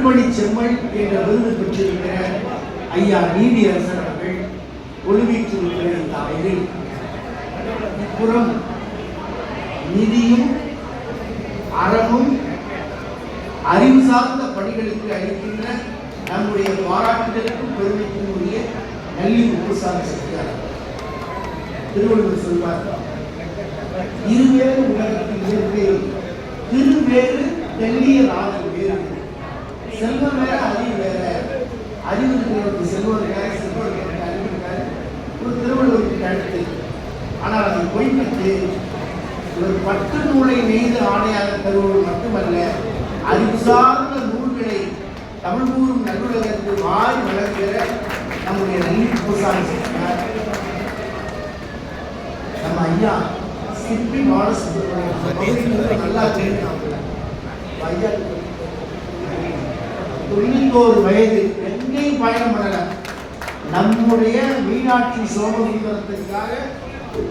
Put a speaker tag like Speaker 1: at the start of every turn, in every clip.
Speaker 1: திருப்பணி செம்மல் என்ற விருது பெற்றிருக்கிற ஐயா நீதியரசர் அவர்கள் ஒளிவீற்றிருக்கிற இந்த அவையில் இப்புறம் நிதியும் அறமும் அறிவு சார்ந்த பணிகளுக்கு அளிக்கின்ற நம்முடைய பாராட்டுதலுக்கும் பெருமைக்கும் உரிய நல்லி உப்புசாமி செட்டியார் திருவள்ளுவர் சொல்வார் இருவேறு உலகத்தில் இயற்கை திருவேறு தெல்லிய நாதல் செல்வம் வேற அறிவு வேற. அறிவு இருக்கிறவருக்கு செல்வம் இருக்காரு செல்வம் இருக்கிறவருக்கு அறிவு இருக்காரு ஒரு திருவள்ளுவருக்கு அடுத்து. ஆனால் அதை பொய்ப்பித்து ஒரு பட்டு நூலை நெய்து ஆணையாக தருவது மட்டுமல்ல அறிவு சார்ந்த நூல்களை தமிழ் கூறும் நல்லுலகத்தில் வாரி வளர்க்கிற நம்முடைய நல்லி செட்டியார் நம்ம ஐயா சிற்பி பாலசுப்ரமணியம். நல்லா தெரியும். ஐயா தொண்ணூத்தோரு வயது எங்கேயும் பயணம் பண்ணல. நம்முடைய மீனாட்சி சோமசுந்தரத்திற்காக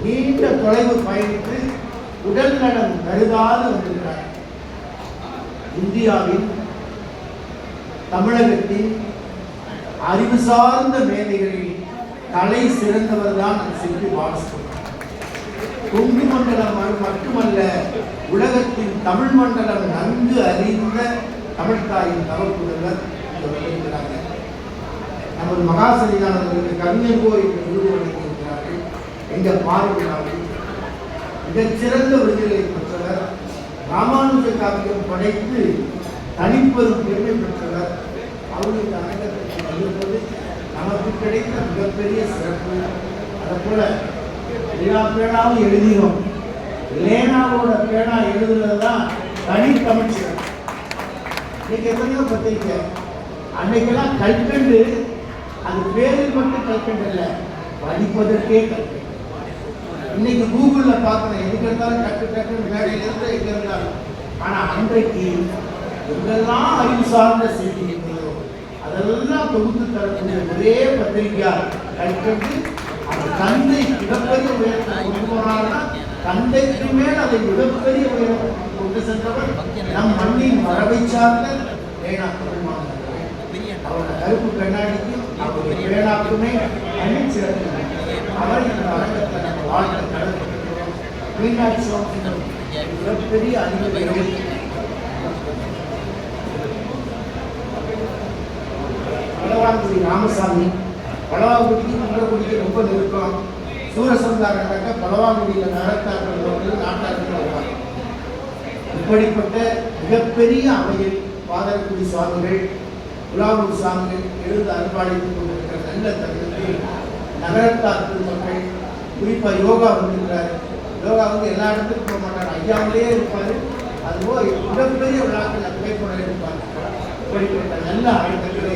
Speaker 1: நீண்ட தொலைவு பயணித்து உடல் நலம் கருதாது வந்திருக்கிறார். இந்தியாவின் தமிழகத்தின் அறிவு சார்ந்த மேதைகளில் தலை சிறந்தவர் தான் சிற்பி பாலசுப்ரமணியம். கொங்கு மண்டலம் மட்டுமல்ல உலகத்தின் தமிழ் மண்டலம் நன்கு அறிந்த தமிழ்தாயின் தவப்புதல்வர் இங்க நமது மகாசனிதானவர்களுக்கு கவிஞர் கோயில் விருது வழங்கியிருக்கிறார்கள். எங்க பார்வையாளர்கள். மிகச்சிறந்த விருதுகளை பெற்றவர். ராமானுஜ காவியம் படைத்து தனிப்பது பெருமை பெற்றவர். அவர்களுக்கு இந்த அரங்கத்திற்கு வந்திருப்பது நமக்கு கிடைத்த மிகப்பெரிய சிறப்பு. அதை போல எல்லா பேனாவும் எழுதினோம். லேனாவோட பேனா எழுதுனது தான் தனி தமிழ்ச்சிறப்பு நீங்கள் எத்தனையோ பத்திரிக்கை அன்னைக்கெல்லாம் கல்கண்டு அது பேரில் மட்டும் கல்கண்டு இல்லை படிப்பதற்கே கல்கண்டு இன்னைக்கு கூகுளில் பார்க்குறேன் எதுக்கு இருந்தாலும் டக்கு டக்குன்னு மேடையில இருந்து எங்க இருந்தாலும். ஆனால் அன்றைக்கு எங்கெல்லாம் அறிவு சார்ந்த செய்தி இருக்கிறதோ அதெல்லாம் தொகுத்து தரக்கூடிய ஒரே பத்திரிகையார் கல்கண்டு அந்த தந்தை மிகப்பெரிய உயரத்தை கொண்டு போனாங்கன்னா தந்தைக்கு மேல் அதை மிகப்பெரிய உயரம் கொண்டு சென்றவர் நம் மண்ணின் மரபை சார்ந்த வேணா பெருமாள் அவரோட கருப்பு கண்ணாடிக்கும் அவருடைய பேனாக்குமே தனி சிறப்பு அவர் இந்த அரங்கத்தை நம்ம வாழ்க்கை கடற்பட்டிருக்கிறோம் மீனாட்சி சுவாமிகள் மிகப்பெரிய அறிவு பலவான்குடி ராமசாமி பலவாங்குடிக்கு குன்றக்குடிக்கு ரொம்ப நெருக்கம். சூரசந்தாரம் நடக்க பலவாங்குடியில் நடத்தார்கள் நாட்டார்கள் வருவாங்க இப்படிப்பட்ட மிகப்பெரிய அவையில் பாதரக்குடி சுவாமிகள் குலாபூர் சுவாமிகள் எழுத அன்பாளித்துக் கொண்டிருக்கிற நல்ல தருணத்தில் நகரத்தார் மக்கள் குறிப்பாக யோகா வந்திருக்கிறார். யோகா வந்து எல்லா இடத்துக்கும் போக மாட்டார். ஐயாவிலேயே இருப்பார். அதுபோல் மிகப்பெரிய விழாக்கள் புகைப்படம் எடுப்பார் இப்படிப்பட்ட நல்ல அழைப்புகளே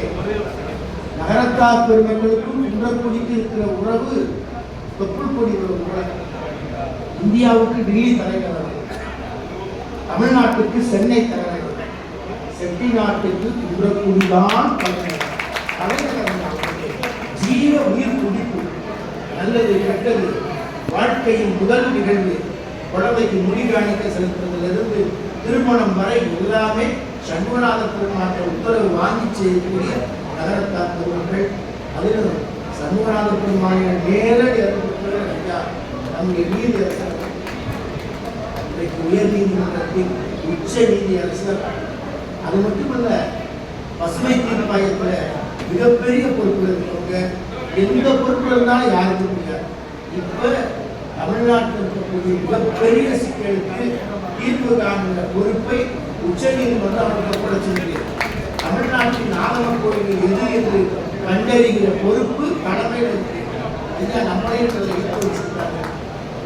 Speaker 1: நகரத்தார் பெருமக்களுக்கும் குன்றக்குடிக்கு இருக்கிற உறவு தொப்புள் கொடி உறவு இந்தியாவுக்கு டெல்லி தலைவர் தமிழ்நாட்டுக்கு சென்னை தலைநகர். செட்டி நாட்டுக்கு குன்றக்குடிதான் தலைநகர். தலைநகரம் ஜீவ உயிர் துடிப்பு நல்லது கெட்டது. வாழ்க்கையின் முதல் நிகழ்வு. குழந்தைக்கு முடிகாணிக்க செலுத்துவதிலிருந்து திருமணம் வரை எல்லாமே சண்முகநாத பெருமாற்ற உத்தரவு வாங்கி செய்யக்கூடிய நகரத்தார் பெருமக்கள். அதிலும் சண்முகநாத பெருமானின் நேரடி அறிவிப்புகள் ஐயா. நம்முடைய நீதி இன்றைக்கு உயர் நீதிமன்றத்தின் உச்ச நீதி அரசர் அது மட்டுமல்ல பசுமை தீர்ப்பாயத்தில் மிகப்பெரிய பொறுப்புகள் இருக்கிறவங்க எந்த பொறுப்பு இருந்தாலும் யாருக்கும் முடியாது இப்போ தமிழ்நாட்டில் இருக்கக்கூடிய மிகப்பெரிய சிக்கலுக்கு தீர்வு காணுகிற பொறுப்பை உச்ச நீதிமன்றம் அவருக்கு ஒப்படைச்சிருக்கு தமிழ்நாட்டின் ஆகம கோயில்கள் எது என்று கண்டறிகிற பொறுப்பு கடமையில் இருக்கு. இதை நம்மளே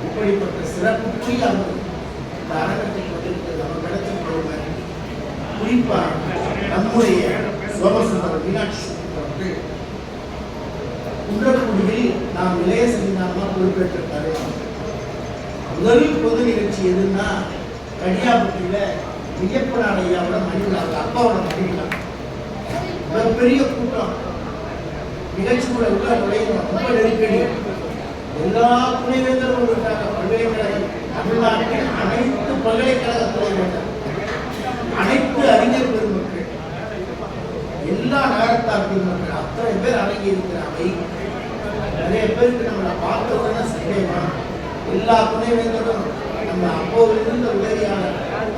Speaker 1: இப்படிப்பட்ட சிறப்புக்குரிய அவர் இந்த அரங்கத்தை கொண்டிருக்கிறது நம்ம கிடைச்சிருக்கிறவங்க குறிப்பாக நம்முடைய சோமசுந்தர மீனாட்சி சுந்தரம் குன்றக்குடியில் நாம் இளைய சன்னிதானமாக பொறுப்பேற்றிருக்காரு. முதல் பொது நிகழ்ச்சி எதுன்னா கடியாபட்டியில விஜயப்பனார் ஐயாவோட மணிவிழா அப்பாவோட மணிவிழா. மிகப்பெரிய கூட்டம். நிகழ்ச்சி கூட உள்ள நுழையணும். ரொம்ப நெருக்கடி. எல்லா துணைவேந்தர்களும் இருக்காங்க பல்வேறு தமிழ்நாட்டில் அனைத்து பல்கலைக்கழக துணைவேந்தர் அனைத்து அறிஞர் பெருமக்கள். எல்லா நகரத்தார் பெருமக்கள். அத்தனை பேர் அடங்கி இருக்கிற அவை. நிறைய பேருக்கு நம்மளை பார்த்த உடனே சந்தேகம். எல்லா துணைவேந்தரும் நம்ம அப்போது இருந்த உதவியான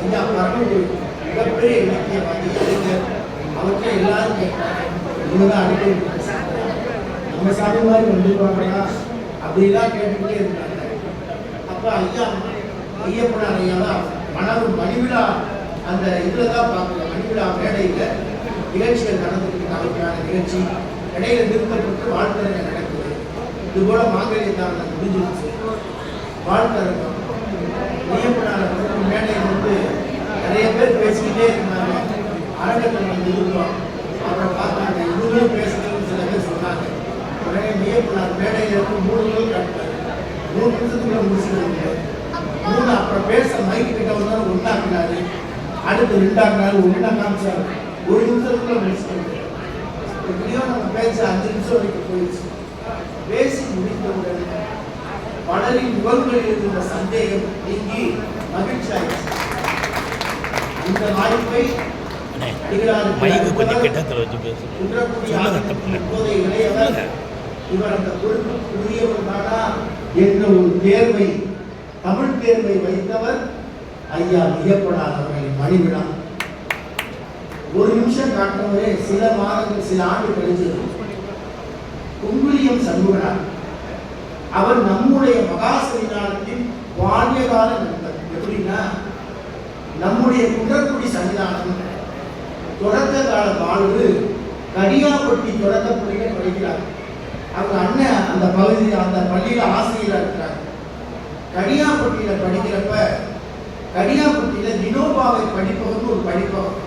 Speaker 1: ஐயா பரமகுரு மிகப்பெரிய இலக்கியவாதி அறிஞர். அவற்றை எல்லாரும் கேட்டாங்க. இவங்க தான் நம்ம சாமி மாதிரி வந்துருவாங்களா? அப்படிலாம் கேட்டுக்கிட்டே இருந்தாங்க. ஐயா ஐயப்பனார் ஐயா தான் மணிவிழா அந்த இதில் தான் பார்க்கல மணிவிழா மேடையில் நிகழ்ச்சிகள் நடந்துட்டு தலைமையான நிகழ்ச்சி இடையில நிறுத்தப்பட்டு வாழ்த்தரங்க நடக்குது இது போல மாங்கல்ய தாரணம் முடிஞ்சிருச்சு வாழ்த்தரங்கம் ஐயப்பனார் மேடையில் வந்து நிறைய பேர் பேசிக்கிட்டே இருந்தாங்க அரங்கத்தில் வந்து இருந்தோம் அப்புறம் பார்த்தாங்க இவங்களும் பேசுறதுன்னு சில பேர் சொன்னாங்க. உடனே ஐயப்பனார் மேடையில் இருந்து மூணு நூல் காட்டுறாரு மூணு நிமிஷத்துக்குள்ள முடிச்சுட்டு மூணு அப்புறம் பேச மைக்கு கிட்ட வந்தாலும் ஒன்றாக்குனாரு அடுத்து ரெண்டாக்குனாரு ஒன்றா காமிச்சாரு ஒரு நிமிஷத்துக்குள்ள முடிச்சுட்டு எப்படியோ நம்ம பேச அஞ்சு நிமிஷம் வரைக்கும் போயிடுச்சு பேசி முடித்தவுடன் பலரின் முகங்களில் இருந்த சந்தேகம் நீங்கி மகிழ்ச்சி ஆயிடுச்சு இந்த வாய்ப்பை
Speaker 2: மைக்கு கொஞ்சம் கிட்டத்தில் வச்சு பேசு
Speaker 1: குன்றக்குடி
Speaker 2: சொல்லுங்க,
Speaker 1: ஆதிக்கம்
Speaker 2: தப்பில்லை.
Speaker 1: இப்போதைய இளையவர் இவர் அந்த பொறுப்புக்கு உரியவர் தானா என்ற ஒரு தேர்வை தமிழ் தேர்வை வைத்தவர் ஐயா மிகப்படாத அவர்களின் மணிவிழா. ஒரு நிமிஷம் காட்டினவரே சில மாதங்கள் சில ஆண்டு கழிஞ்சது குங்குலியம் சண்முகனார் அவர் நம்முடைய மகாசன்னிதானத்தின் பாண்டியகால நண்பர். எப்படின்னா நம்முடைய குன்றக்குடி சன்னிதானம் தொடக்க கால வாழ்வு கடியாப்பட்டி தொடக்க பள்ளியில அவங்க அண்ணன் அந்த பகுதியில் அந்த பள்ளியில் ஆசிரியராக இருக்கிறாங்க கடியாப்பட்டியில் படிக்கிறப்ப கடியாப்பட்டியில் வினோபாவை படிப்பவருக்கு ஒரு படிப்பகம்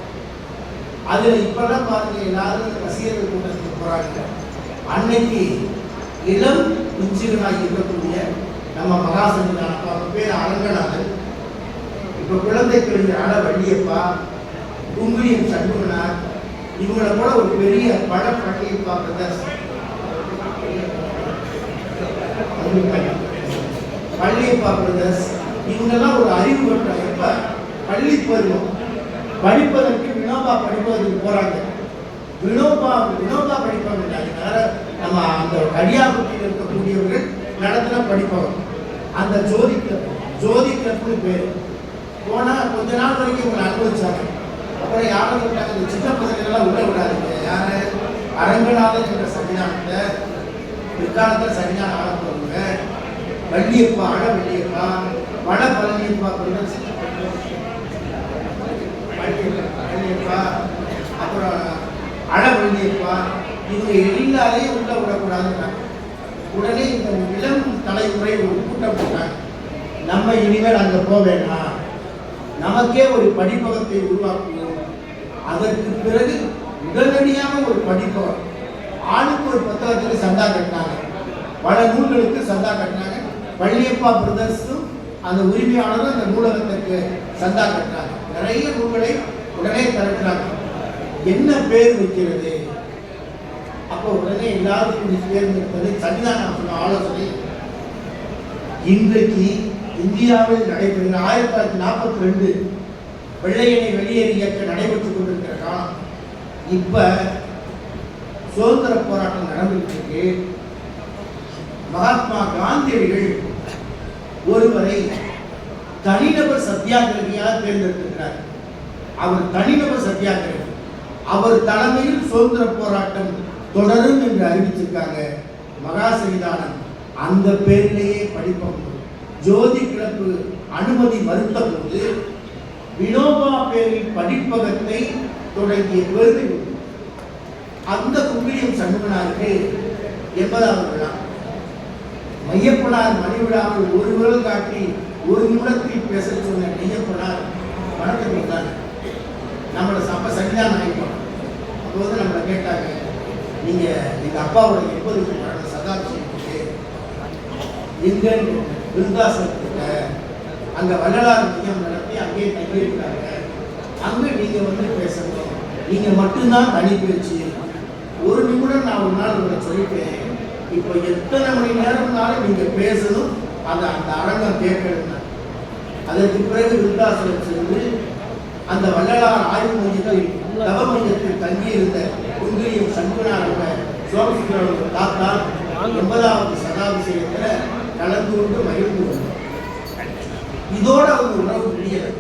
Speaker 1: அதில் இப்பெல்லாம் பாருங்க எல்லாரும் ரசிகர்கள் கூட்டத்துக்கு போறாங்க அன்னைக்கு இளம் குஞ்சுகளாக இருக்கக்கூடிய நம்ம மகாசன்னிதானம் அப்பா பேர் அரங்கநாதன். இப்போ குழந்தை கலைஞர் அட வள்ளியப்பா குங்குலியம் சண்முகனார் இவங்களை கூட ஒரு பெரிய பட பள்ளியப்பா பள்ளி பள்ளியப்பா பிரதர்ஸ் இவங்கெல்லாம் ஒரு அறிவு பெற்ற எப்ப பள்ளி பருவம். படிப்பதற்கு வினோபா படிப்பதற்கு போறாங்க. வினோபா வினோபா படிப்பாங்க அதனால நம்ம அந்த கடியாபட்டியில் இருக்கக்கூடியவர்கள் நடத்தின படிப்பாங்க. அந்த ஜோதி கிளப் ஜோதி கிளப்னு பேர். போனால் கொஞ்ச நாள் வரைக்கும் இவங்களை அனுபவிச்சாங்க. அப்புறம் யாரும் விட்டாங்க இந்த சின்ன பசங்களெல்லாம் உள்ள விடாதீங்க யார்? அரங்கநாதன் என்ற சன்னிதானத்தை பிற்காலத்தில் சன்னிதானம் ஆள வள்ளியப்பா அட வள்ளியப்பா வட பழனியப்பா பிரதர்ஸ் வள்ளியப்பா அப்புறம் அட வள்ளியப்பா இவங்க எல்லாரையும் உள்ள விடக்கூடாதுன்னாங்க உடனே இந்த இளம் தலைமுறை ஒரு கூட்டம் போட்டாங்க. நம்ம இனிமேல் அங்கே போக வேண்டாம். நமக்கே ஒரு படிப்பகத்தை உருவாக்குவோம். அதற்கு பிறகு உடனடியாக ஒரு படிப்பகம். ஆளுக்கு ஒரு புத்தகத்துக்கு சந்தா கட்டினாங்க. பல நூல்களுக்கு சந்தா கட்டினாங்க. பள்ளியப்பா பிரதர்ஸும் அந்த உரிமையாளரும் அந்த நூலகத்திற்கு சந்தா கட்டினாங்க. நிறைய நூல்களை உடனே திரட்டுறாங்க என்ன பேர் வைக்கிறது? அப்போ உடனே எல்லாருக்கும் தேர்ந்தெடுப்பது சன்னிதானம் சொன்ன ஆலோசனை. இன்றைக்கு இந்தியாவில் நடைபெறுகிற ஆயிரத்தி தொள்ளாயிரத்தி நாற்பத்தி ரெண்டு வெள்ளையனை வெளியேறு இயக்கம் நடைபெற்றுக் கொண்டிருக்கிற காலம். இப்போ சுதந்திர போராட்டம் நடந்துட்டு இருக்கு மகாத்மா காந்தியடிகள் ஒருவரை தனிநபர் சத்தியாகிரகியாக தேர்ந்தெடுத்திருக்கிறார். அவர் தனிநபர் சத்தியாகிரகி அவர் தலைமையில் சுதந்திர போராட்டம் தொடரும் என்று அறிவிச்சிருக்காங்க. மகா சன்னிதானம் அந்த பேரிலேயே படிப்போம். ஜோதி கிளப்பு அனுமதி மறுத்த போது வினோபா பேரில் படிப்பகத்தை தொடங்கிய பெருமை அந்த குங்கிலியம் சண்முகனாருக்கு எண்பதாவது விழா. மையப்பனார் மணிவிழாவில் ஒரு விரல் காட்டி ஒரு நிமிடத்தில் பேச சொன்ன மையப்பனார் வணக்கம் கொடுத்தாங்க நம்மளை சப்ப சன்னிதானம் ஆகிட்டோம் அப்போது நம்மளை கேட்டாங்க நீங்க எங்க அப்பாவோட எண்பது வழங்க சதாப்தம் எங்க விருந்தாசனத்துக்கிட்ட அங்க வள்ளலார் மையம் நடத்தி அங்கேயே தங்கியிருக்காங்க. அங்க நீங்க வந்து பேசணும். நீங்க மட்டும்தான் தனி பேச்சு ஒரு நிமிடம் நான் ஒரு நாள் உங்களை சொல்லிட்டேன். இப்போ எத்தனை மணி நேரம்னாலும் நீங்க பேசணும் அந்த அந்த அரங்கம் கேட்கணும் அதற்கு பிறகு விருத்தாசனம் சென்று அந்த வள்ளலார் ஆய்வு மையத்தில் தவ மையத்தில் தங்கியிருந்த குங்கிலியம் சண்முகனாரோட சோமசுந்தரோட தாத்தா எண்பதாவது சதாபிஷேகத்தில் கலந்து கொண்டு மகிழ்ந்து வந்தார் இதோட அவங்க உணவு முடியலை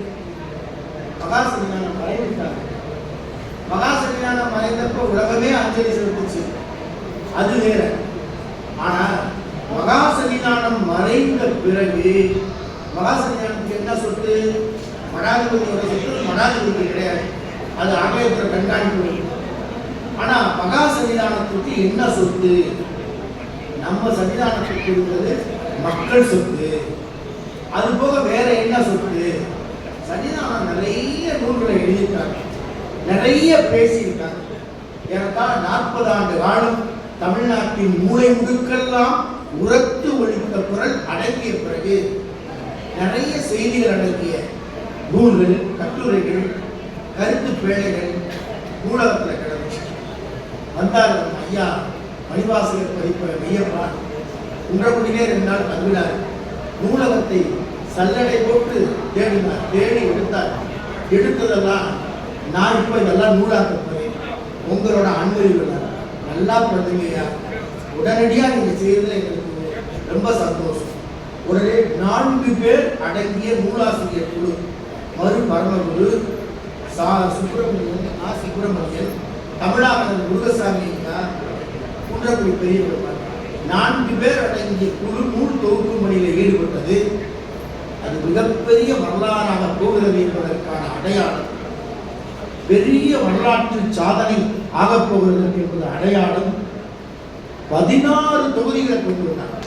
Speaker 1: மகாசன்னிதானம் மறைந்துட்டாங்க மகாசன்னிதானம் உலகமே அஞ்சலி செலுத்துச்சு. அது வேற. ஆனா சன்னிதானம் மறைந்த பிறகு மகா சன்னிதானத்துக்கு என்ன சொத்து மடாதிபதியோட சொத்து மடாதிபதி கிடையாது. அது ஆலயத்துல கண்காணிப்பு. ஆனா மகா சன்னிதானத்துக்கு என்ன சொத்து? நம்ம சன்னிதானத்துக்கு இருந்தது மக்கள் சொத்து. அது போக வேற என்ன சொத்து? சன்னிதானம் நிறைய நூல்களை எழுதியிருக்காங்க. நிறைய பேசியிருக்காங்க. ஏறத்தாழ நாற்பது ஆண்டு காலம் தமிழ்நாட்டின் மூளை முடுக்கெல்லாம் உரத்து ஒழித்த குரல் அடங்கிய பிறகு நிறைய செய்திகள் அடங்கிய நூல்கள் கட்டுரைகள் கருத்து பேழைகள் நூலகத்தில் கிடந்துச்சு. வந்தார் ஐயா மணிவாசகர் பதிப்ப மெய்யப்பான் குன்றக்குடியிலே ரெண்டு நாள் தங்கினார். நூலகத்தை சல்லடை போட்டு தேடினார். தேடி எடுத்தார். எடுத்ததெல்லாம் நான் இப்போ இதெல்லாம் நூலாக்க உங்களோட அன்பறிவுல நல்லா பிறந்தீங்கய்யா உடனடியாக நீங்கள் செய்யறதுல எங்களுக்கு ரொம்ப சந்தோஷம். உடனே நான்கு பேர் அடங்கிய நூலாசிரியர் குழு மறு பரமகுரு சா சுப்பிரமணியன் ஆ சுப்பிரமணியன் தமிழானந்தன் முருகசாமி ஐயா, குன்றக்குடி பெரிய நான்கு பேர் அடங்கிய குழு நூல் தொகுப்பு பணியில் ஈடுபட்டது. அது மிகப்பெரிய வரலாறாக போகிறது என்பதற்கான அடையாளம். பெரிய வரலாற்று சாதனை ஆகப் போகிறது என்பது அடையாளம். பதினாறு தொகுதிகளை கொண்டிருந்தாங்க.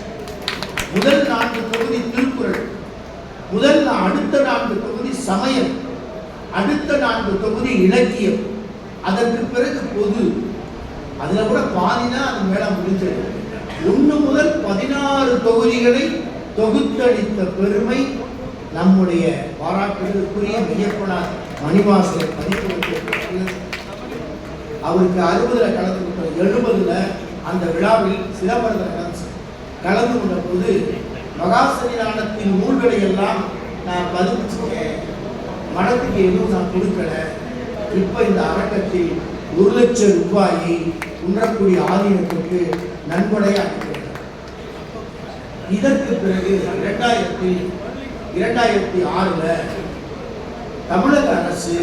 Speaker 1: முதல் நான்கு தொகுதி திருக்குறள் முதல் அடுத்த நான்கு தொகுதி சமயம் அடுத்த நான்கு தொகுதி இலக்கியம். அதற்கு பிறகு பொது. அதில் கூட பாதினா அது மேல முடிஞ்சது. ஒன்று முதல் பதினாறு தொகுதிகளை தொகுத்தளித்த பெருமை நம்முடைய பாராட்டுதலுக்குரிய மெய்யப்பனார் மணிவாசலை பதிப்பு அவருக்கு அறுபதுல கலந்து கொண்டோம் எழுபதுல அந்த விழாவில் சிதம்பரத்தில் கலந்து கலந்து கொண்ட போது மகாசன்னிதானத்தின் நூல்களை எல்லாம் நான் பதிப்பிச்சிருக்கேன் மடத்துக்கு எதுவும் நான் கொடுக்கல. இப்போ இந்த அரங்கத்தில் ஒரு லட்சம் ரூபாயை உண்ணக்கூடிய ஆதீனத்துக்கு நன்கொடையை இதற்கு பிறகு இரண்டாயிரத்தி இரண்டாயிரத்தி ஆறுல தமிழக அரசு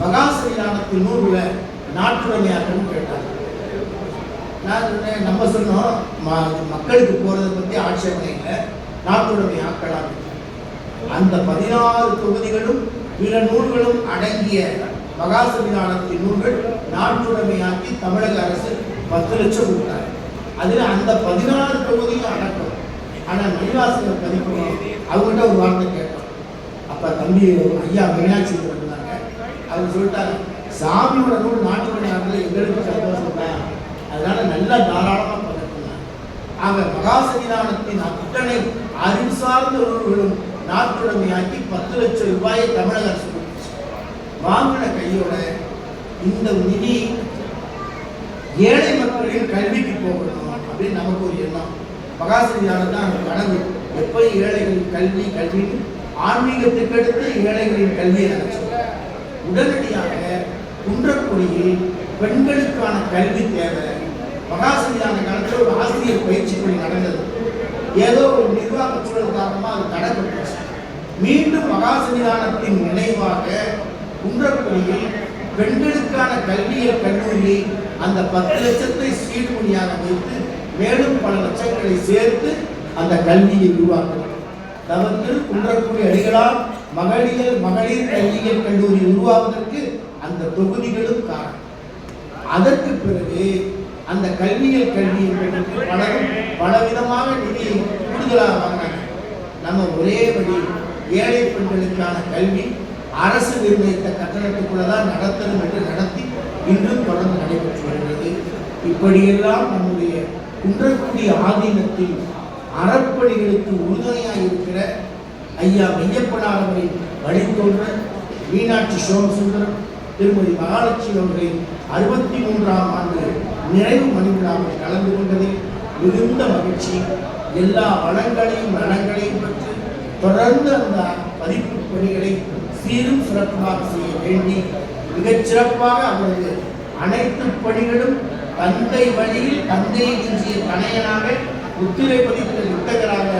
Speaker 1: மகாசன்னிதானத்தின் நூலில் நாட்டுடைமையாக்கணும் கேட்டாங்க. நான் சொன்னேன், நம்ம சொன்னோம் ம- மக்களுக்கு போகிறத பற்றி ஆட்சேபனை இல்லை நாட்டுடைமை ஆக்கலாம். அந்த பதினாறு தொகுதிகளும் பிற நூல்களும் அடங்கிய மகாசன்னிதானத்தின் நூல்கள் நாட்டுடைமையாக்கி தமிழக அரசு பத்து லட்சம் கொடுத்தாங்க. அதில் அந்த பதினாறு தொகுதியும் அடக்கம் ஆனால் மணிவாசகர் பதிப்பு அவங்ககிட்ட ஒரு வார்த்தை கேட்டோம். அப்போ தம்பி ஐயா மீனாட்சி இருந்தாங்க. அவங்க சொல்லிட்டாங்க சாமியோட நூல் நாட்டுடைய நாட்டில் எங்களுக்கு சந்தோஷம் தான் அதனால நல்லா தாராளமா பகிர்ந்தாங்க ஆக மகாசன்னிதானத்தின் அத்தனை அறிவு சார்ந்த நூல்களும் நாட்டுடைமையாக்கி பத்து லட்சம் ரூபாயை தமிழக அரசு வாங்கின கையோட இந்த நிதி ஏழை மக்களின் கல்விக்கு போகணும் அப்படின்னு நமக்கு ஒரு எண்ணம். மகாசன்னிதானம் தான் அந்த கனவு. எப்போ ஏழைகளின் கல்வி கல்வின்னு ஆன்மீகத்துக்கு அடுத்து ஏழைகளின் கல்வியை நினைச்சோம் உடனடியாக குன்றக்குடியில் பெண்களுக்கான கல்வி தேவை மகாசிரியான காலத்தில் ஒரு ஆசிரியர் பயிற்சி பணி நடந்தது. ஏதோ ஒரு நிர்வாக சூழல் காரணமாக அது தடைப்பட்டுச்சு மீண்டும் மகாசன்னிதானத்தின் நினைவாக குன்றக்குடியில் பெண்களுக்கான கல்வியல் கல்லூரியை அந்த பத்து லட்சத்தை சீர்மணியாக வைத்து மேலும் பல லட்சங்களை சேர்த்து அந்த கல்வியை உருவாக்கணும் தவிர்த்து குன்றக்குடி அடிகளால் மகளிர் மகளிர் கல்வியியல் கல்லூரி உருவாவதற்கு தொகுதிகளும் காரணம். அதற்கு பிறகு அந்த கல்வியல் கல்வி என்பதற்கு பலரும் பலவிதமாக நிதியை கூடுதலாக வாங்கினாங்க. நம்ம ஒரே வழி ஏழை பெண்களுக்கான கல்வி அரசு நிர்ணயித்த கட்டணத்துக்குள்ள தான் நடத்தணும் என்று நடத்தி இன்றும் தொடர்ந்து நடைபெற்று வருகிறது. இப்படியெல்லாம் நம்முடைய குன்றக்குடி ஆதீனத்தில் அறப்பணிகளுக்கு உறுதுணையாக இருக்கிற ஐயா மெய்யப்பனார் வழித்தோன்ற மீனாட்சி சோமசுந்தரம் திருமதி மகாலட்சுமி அவர்களின் அறுபத்தி மூன்றாம் ஆண்டு நிறைவு மணிவிழாவில் கலந்து கொண்டதில் மிகுந்த மகிழ்ச்சி. எல்லா வளங்களையும் நலங்களையும் பெற்று தொடர்ந்து அந்த பதிப்பு பணிகளை சீரும் சிறப்புமாக செய்ய வேண்டி மிகச் சிறப்பாக அவரது அனைத்து பணிகளும் தந்தை வழியில் தந்தையை எஞ்சிய தனையனாக முத்திரை பதித்த யுத்தகராக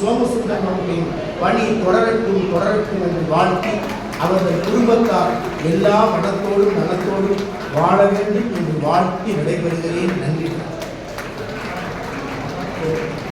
Speaker 1: சோமசுந்தரம் அவர்களின் பணி தொடரட்டும் தொடரட்டும் என்று வாழ்த்தி அவர்கள் குடும்பத்தார் எல்லா மனத்தோடும் நலத்தோடும் வாழ வேண்டும் என்று வாழ்த்தி நடைபெறுகிறேன். நன்றி.